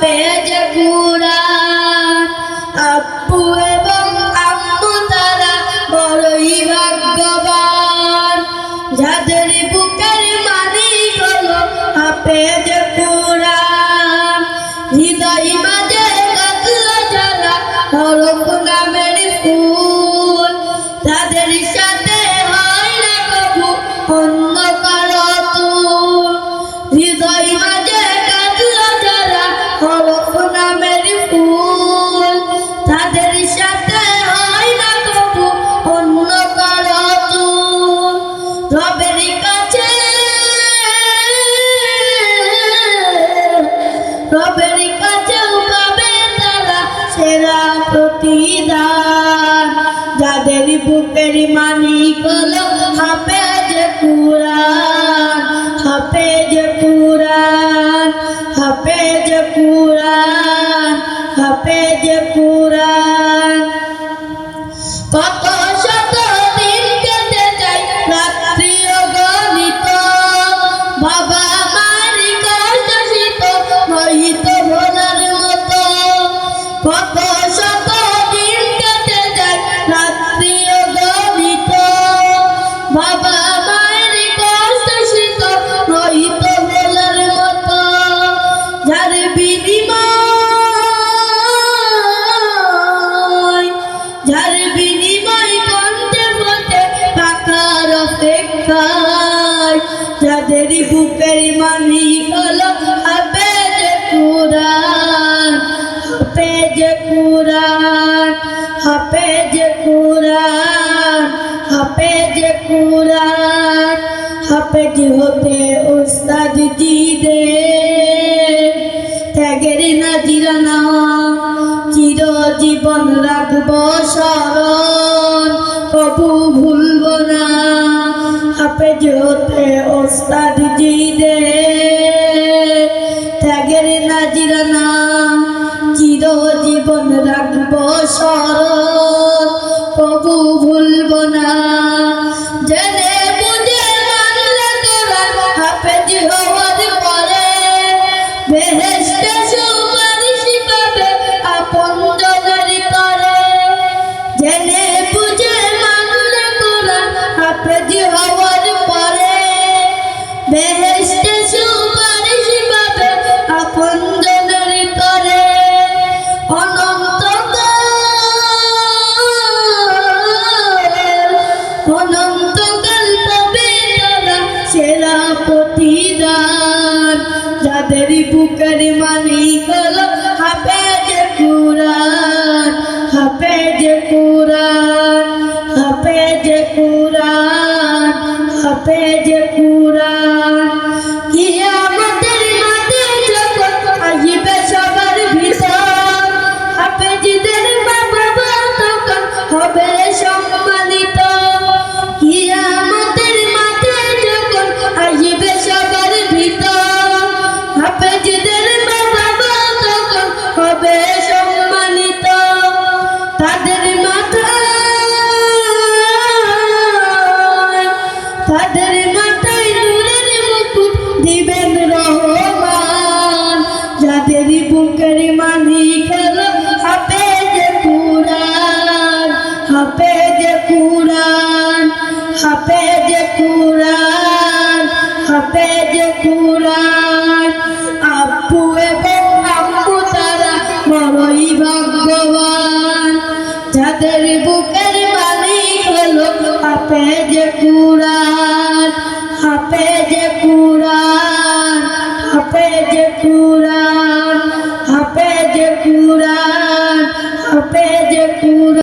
Page কুরান আব্বু এবং আম্মু তারা বড়ই ভাগ্যবান। যাদের বুকের মালিক হলো হাফেজ তাদের বুকের মালিক হলো হাপে কুরআন হাফেজ কুরআন হাফেজ কুরআন যাদের বুকের মানি হলো হাফেজ কুরআন হাফেজ কুরআন হাফেজ কুরআন হাফেজ কুরআন হাফেজ হতে উস্তাদ জি দে। ত্যাগের নাজিরানা চিরজীবন রাখব সর বলে ওস্তাদ জি রে ত্যাগের নাজিরানা সেরা পথিদান যাদের বুকের মানি গেল হাপে যে কুরান হাপে যে কুরান হাপে যে কুরান হাপে যে কুরান কিয়ামতের মাঠে যখন আসবে সবার ভিতর হাপে জিদের মা বাবা তখন হবে সঙ্গ Hape de Quran, Hape de Quran.